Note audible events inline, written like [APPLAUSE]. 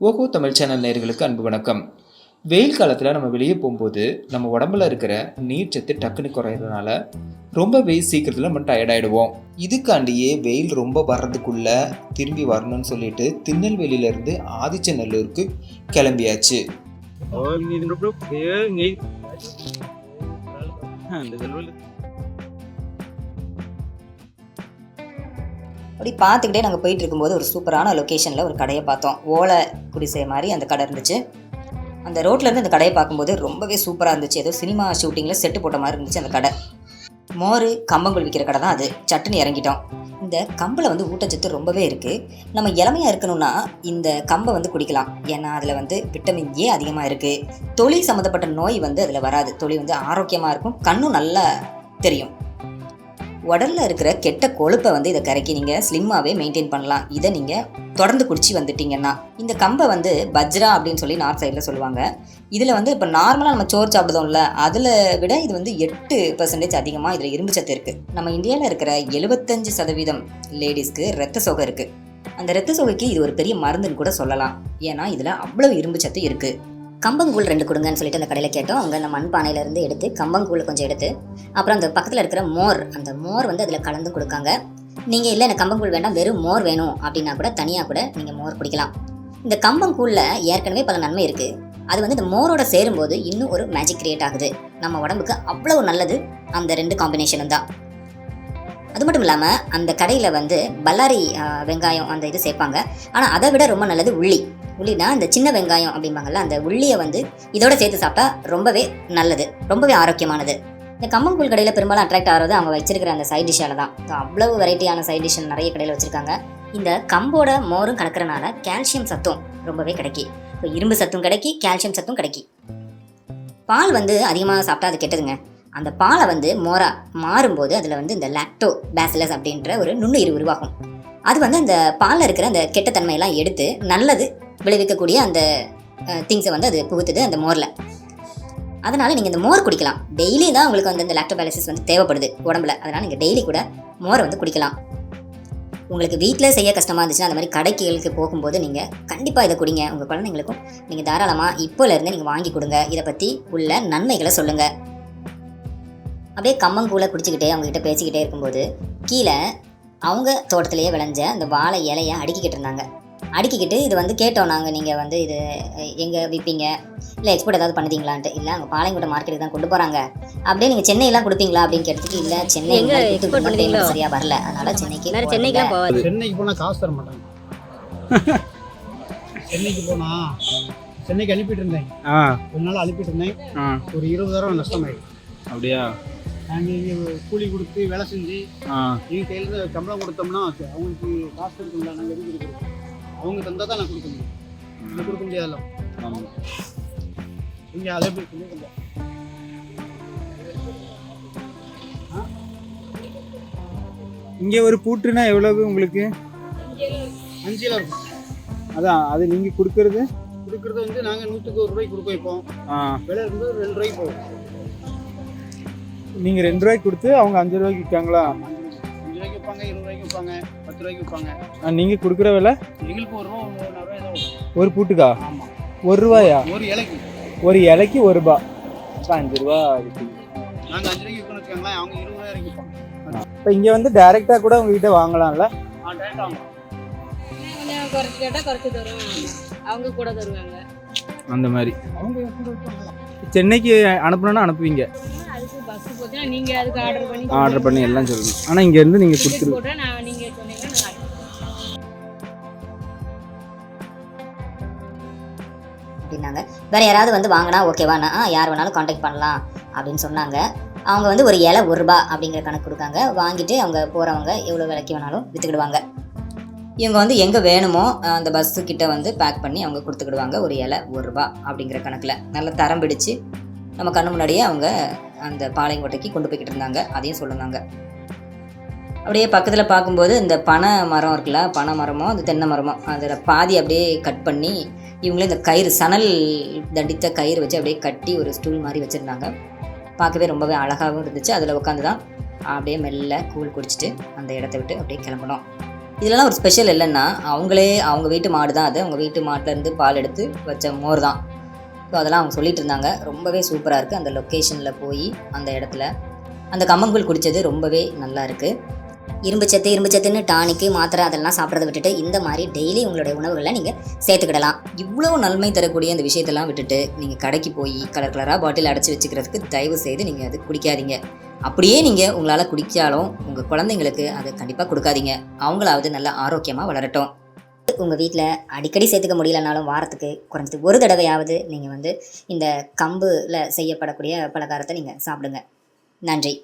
ஓகோ தமிழ் சேனல் நேர்களுக்கு அன்பு வணக்கம் வெயில் காலத்தில் நம்ம வெளியே போகும்போது நம்ம உடம்புல இருக்கிற நீர்ச்சத்து டக்குன்னு குறையிறதுனால வெயில் சீக்கிரத்தில் நம்ம டயர்டாயிடுவோம் இதுக்காண்டியே வெயில் ரொம்ப வர்றதுக்குள்ள திரும்பி வரணும்னு சொல்லிட்டு திருநெல்வேலியிலேருந்து ஆதிச்சநல்லூருக்கு கிளம்பியாச்சு அப்படி பார்த்துக்கிட்டே நாங்கள் போயிட்டு இருக்கும்போது ஒரு சூப்பரான லொக்கேஷனில் ஒரு கடையை பார்த்தோம். ஓலை குடிசை மாதிரி அந்த கடை இருந்துச்சு. அந்த ரோட்லேருந்து அந்த கடையை பார்க்கும்போது ரொம்பவே சூப்பராக இருந்துச்சு. ஏதோ சினிமா ஷூட்டிங்கில் செட்டு போட்ட மாதிரி இருந்துச்சு அந்த கடை. மோர் கம்பங்கள் விற்கிற கடை தான் அது. சட்டுன்னு இறங்கிட்டோம். இந்த கம்பில் வந்து ஊட்டச்சத்து ரொம்பவே இருக்குது நம்ம இளமையாக இருக்கணும்னா இந்த கம்பை வந்து குடிக்கலாம். ஏன்னா அதில் வந்து விட்டமின் ஏ அதிகமாக இருக்குது தொழில் சம்மந்தப்பட்ட நோய் வந்து அதில் வராது. தொழில் வந்து ஆரோக்கியமாக இருக்கும். கண்ணும் நல்லா தெரியும். உடலில் இருக்கிற கெட்ட கொழுப்பை வந்து இதை கரைக்கி நீங்கள் ஸ்லிம்மாகவே மெயின்டைன் பண்ணலாம். இதை நீங்கள் தொடர்ந்து குடிச்சு வந்துட்டீங்கன்னா இந்த கம்பை வந்து பஜ்ரா அப்படின்னு சொல்லி நார்த் சைடில் சொல்லுவாங்க. இதில் வந்து இப்போ நார்மலாக நம்ம சோறு சாப்பிடுதோம்ல அதில் விட இது வந்து எட்டு பர்சன்டேஜ் அதிகமாக இதில் இரும்பு சத்து இருக்குது நம்ம இந்தியாவில் இருக்கிற எழுபத்தஞ்சு சதவீதம் லேடிஸ்க்கு ரத்த சோகை இருக்குது அந்த ரத்த சோகைக்கு இது ஒரு பெரிய மருந்துன்னு கூட சொல்லலாம். ஏன்னா இதில் அவ்வளோ இரும்பு சத்து இருக்குது கம்பங்கூழ் ரெண்டு கொடுங்கன்னு சொல்லிட்டு அந்த கடையில் கேட்டோம். அவங்க அந்த மண் பானையிலேருந்து எடுத்து கம்பங்கூழ் கொஞ்சம் எடுத்து அப்புறம் அந்த பக்கத்தில் இருக்கிற மோர் அந்த மோர் வந்து அதில் கலந்து கொடுக்காங்க. நீங்கள் இல்லை எனக்கு கம்பங்கூழ் வேண்டாம் வெறும் மோர் வேணும் அப்படின்னா கூட தனியாக கூட நீங்கள் மோர் குடிக்கலாம். இந்த கம்பங்கூழில் ஏற்கனவே பல நன்மை இருக்குது அது வந்து இந்த மோரோட சேரும்போது இன்னும் ஒரு மேஜிக் கிரியேட் ஆகுது. நம்ம உடம்புக்கு அவ்வளோ நல்லது அந்த ரெண்டு காம்பினேஷனும் தான். அது மட்டும் இல்லாமல் அந்த கடையில் வந்து பல்லாரி வெங்காயம் அந்த இது சேர்ப்பாங்க. ஆனால் அதை விட ரொம்ப நல்லது உள்ளி. உள்ளினா அந்த சின்ன வெங்காயம் அப்படிம்பாங்கல்ல அந்த உள்ளியை வந்து இதோட சேர்த்து சாப்பிட்டா ரொம்பவே நல்லது ரொம்பவே ஆரோக்கியமானது. இந்த கம்மங்கூழ் கடையில் பெரும்பாலும் அட்ராக்ட் ஆகிறது அவங்க வச்சிருக்கிற அந்த சைட் டிஷ்ஷால தான் ஸோ அவ்வளவு வெரைட்டியான சைட் டிஷ் நிறைய கடையில் வச்சிருக்காங்க. இந்த கம்போட மோரும் கலக்கிறனால கால்சியம் சத்தும் ரொம்பவே கிடைக்கி. இப்போ இரும்பு சத்தும் கிடைக்கி கால்சியம் சத்தும் கிடைக்கி. பால் வந்து அதிகமாக சாப்பிட்டா அது கெட்டதுங்க. அந்த பாலை வந்து மோரா மாறும்போது அதில் வந்து இந்த லாக்டோ பேசிலஸ் அப்படின்ற ஒரு நுண்ணுயிர் உருவாகும். அது வந்து அந்த பாலில் இருக்கிற அந்த கெட்ட தன்மையெல்லாம் எடுத்து நல்லது விளைவிக்கக்கூடிய அந்த திங்ஸை வந்து அது புகுத்துது அந்த மோரில். அதனால் நீங்கள் இந்த மோர் குடிக்கலாம். டெய்லி தான் உங்களுக்கு வந்து இந்த லாக்டோபாலிசிஸ் வந்து தேவைப்படுது உடம்புல. அதனால் நீங்கள் டெய்லி கூட மோரை வந்து குடிக்கலாம். உங்களுக்கு வீட்டில் செய்ய கஷ்டமாக இருந்துச்சுன்னா அந்த மாதிரி கடைகளுக்கு போகும்போது நீங்கள் கண்டிப்பாக இதை குடிங்க. உங்கள் குழந்தைங்களுக்கும் நீங்கள் தாராளமாக இப்போலேருந்து நீங்கள் வாங்கி கொடுங்க. இதை பற்றி உள்ள நன்மைகளை சொல்லுங்கள் அப்படியே கம்மங்கூழ குடிச்சிக்கிட்டே அவங்ககிட்ட பேசிக்கிட்டே இருக்கும்போது கீழே அவங்க தோட்டத்திலேயே விளைஞ்ச அந்த வாழை இலையை அடுக்கிக்கிட்டு இருந்தாங்க. அடுக்கிக்கிட்டு இது வந்து கேட்டோம் நாங்கள் நீங்கள் வந்து இது எங்கே விற்பீங்க இல்லை எக்ஸ்போர்ட் ஏதாவது பண்ணுதீங்களான்ட்டு. இல்லை அங்கே பாளையங்கோட்டை மார்க்கெட்டுக்கு தான் கொண்டு போகிறாங்க அப்படியே நீங்கள் சென்னையெல்லாம் கொடுப்பீங்களா? அப்படின்னு கேட்டதுக்கு இல்லை சென்னை எங்க இந்த மாதிரி export கொடுத்து பண்ணுவீங்களோ? payment சரியா வரல. அதனால சென்னைக்கு போகாது சென்னைக்கு போனால் காசு தர மாட்டாங்க. [LAUGHS] சென்னைக்கு போனா சென்னைக்கு அனுப்பிட்டு இருந்தேன் ஆ. ஒரு நாள் அனுப்பிட்டு இருந்தேன் ஒரு இருபதாயிரம் நஷ்டமாயிடுச்சு. அப்படியா? நாங்கள் கூலி கொடுத்து வேலை செஞ்சு ஆ. எங்கள் கையிலேருந்து சம்பளம் கொடுத்தோம்னா அவங்களுக்கு காசு இருக்குங்களா நாங்கள் எதுக்கு கொடுக்குறோம். அவங்க தந்தால் தான் நான் கொடுக்க முடியும். இல்லை கொடுக்க முடியாதுல்ல. ஆமாம் இங்கே அதே போய் சொல்லியிருந்தேன் இங்கே ஒரு பூட்டுனா எவ்வளவு உங்களுக்கு? அஞ்சில் இருக்கும். அதான் அது நீங்கள் கொடுக்கறது? கொடுக்குறது வந்து நாங்கள் நூற்றுக்கு ஒரு ரூபாய்க்கு கொடுக்க வைப்போம். விலை இருந்து ரெண்டு ரூபாய்க்கு போகும். நீங்கள் ரெண்டு ரூபாய்க்கு கொடுத்து அவங்க அஞ்சு ரூபாய்க்கு விற்காங்களா? அஞ்சு ரூபாய்க்கு வைப்பாங்க இருபது ரூபாய்க்கு பத்து ரூபாய்க்கு வைப்பாங்க நீங்கள் கொடுக்குற விலை? எங்களுக்கு ஒரு ரூபா ஒரு பூட்டுக்கா? ஒரு ரூபாயா? ஒரு இலைக்கு. ஒரு இலைக்கு ஒரு ரூபா. அஞ்சு ரூபா நாங்கள் அஞ்சு ரூபாய்க்கு வச்சுக்கோங்களேன் அவங்க இருபது ரூபாய் வரைக்கும் விற்பாங்க. இப்போ இங்கே வந்து டைரெக்டாக கூட உங்ககிட்ட வாங்கலாம்ல? ஆ டேரக்ட் ஆகும் கொஞ்சம் குறைச்சி கேட்டால் குறைச்சி தரும் அவங்க கூட தருவாங்க. அந்த மாதிரி. விற்பாங்க. சென்னைக்கு அனுப்பணும்னா அனுப்புவீங்க. அதுக்கு பஸ் போச்சுன்னா நீங்கள் அதுக்கு ஆர்டர் பண்ணி ஆர்டர் பண்ணி எல்லாம் சொல்லணும் ஆனால் இங்கேருந்து நீங்கள் கொடுத்துரு அப்படின்னாங்க. வேறு யாராவது வந்து வாங்கினா ஓகேவாண்ணா யார் வேணாலும் காண்டாக்ட் பண்ணலாம் அப்படின்னு சொன்னாங்க. அவங்க வந்து ஒரு இலை ஒரு ரூபா அப்படிங்கிற கணக்கு கொடுக்காங்க வாங்கிட்டு அவங்க போகிறவங்க எவ்வளோ விலைக்கு வேணாலும் விற்றுக்கிடுவாங்க இவங்க வந்து எங்கே வேணுமோ அந்த பஸ்ஸு கிட்டே வந்து பேக் பண்ணி அவங்க கொடுத்துக்கிடுவாங்க. ஒரு இலை ஒரு ரூபா அப்படிங்கிற கணக்கில். நல்ல தரம் பிடிச்சு நம்ம கண்ணு முன்னாடியே அவங்க அந்த பாளையங்கோட்டைக்கு கொண்டு போய்கிட்டு இருந்தாங்க. அதையும் சொல்லுனாங்க. அப்படியே பக்கத்தில் பார்க்கும்போது இந்த பனை மரம் இருக்குல்ல பனை மரமோ அந்த தென்னை மரமோ அதில் பாதி அப்படியே கட் பண்ணி இவங்களே இந்த கயிறு சணல் தண்டித்த கயிறு வச்சு அப்படியே கட்டி ஒரு ஸ்டூல் மாதிரி வச்சுருந்தாங்க. பார்க்கவே ரொம்பவே அழகாகவும் இருந்துச்சு. அதில் உட்காந்து தான் அப்படியே மெல்ல கூழ் குடிச்சிட்டு அந்த இடத்த விட்டு அப்படியே கிளம்பணும் இதெல்லாம் ஒரு ஸ்பெஷல் இல்லைன்னா அவங்களே அவங்க வீட்டு மாடு தான் அது. அவங்க வீட்டு மாட்டிலேருந்து பால் எடுத்து வச்ச மோர் தான். ஸோ அதெல்லாம் அவங்க சொல்லிட்டு இருந்தாங்க. ரொம்பவே சூப்பராக இருக்குது அந்த லொக்கேஷனில் போய் அந்த இடத்துல. அந்த கம்மங்கூழ் குடித்தது ரொம்பவே நல்லா இருக்குது இரும்பு சத்து இரும்பு சத்துன்னு டானிக்கு மாத்திரை அதெல்லாம் சாப்பிட்றத விட்டுட்டு இந்த மாதிரி டெய்லி உங்களுடைய உணவுகளை நீங்கள் சேர்த்துக்கிடலாம். இவ்வளோ நன்மை தரக்கூடிய அந்த விஷயத்தெல்லாம் விட்டுட்டு நீங்கள் கடைக்கு போய் கலர் கலராக பாட்டில் அடைச்சி வச்சுக்கிறதுக்கு தயவு செய்து நீங்கள் அது குடிக்காதீங்க. அப்படியே நீங்கள் உங்களால் குடித்தாலும் உங்கள் குழந்தைங்களுக்கு அதை கண்டிப்பாக கொடுக்காதீங்க. அவங்களாவது நல்லா ஆரோக்கியமாக வளரட்டும். உங்கள் வீட்டில் அடிக்கடி சேர்த்துக்க முடியலனாலும் வாரத்துக்கு குறைஞ்சது ஒரு தடவையாவது நீங்கள் வந்து இந்த கம்பில் செய்யப்படக்கூடிய பலகாரத்தை நீங்கள் சாப்பிடுங்க. நன்றி.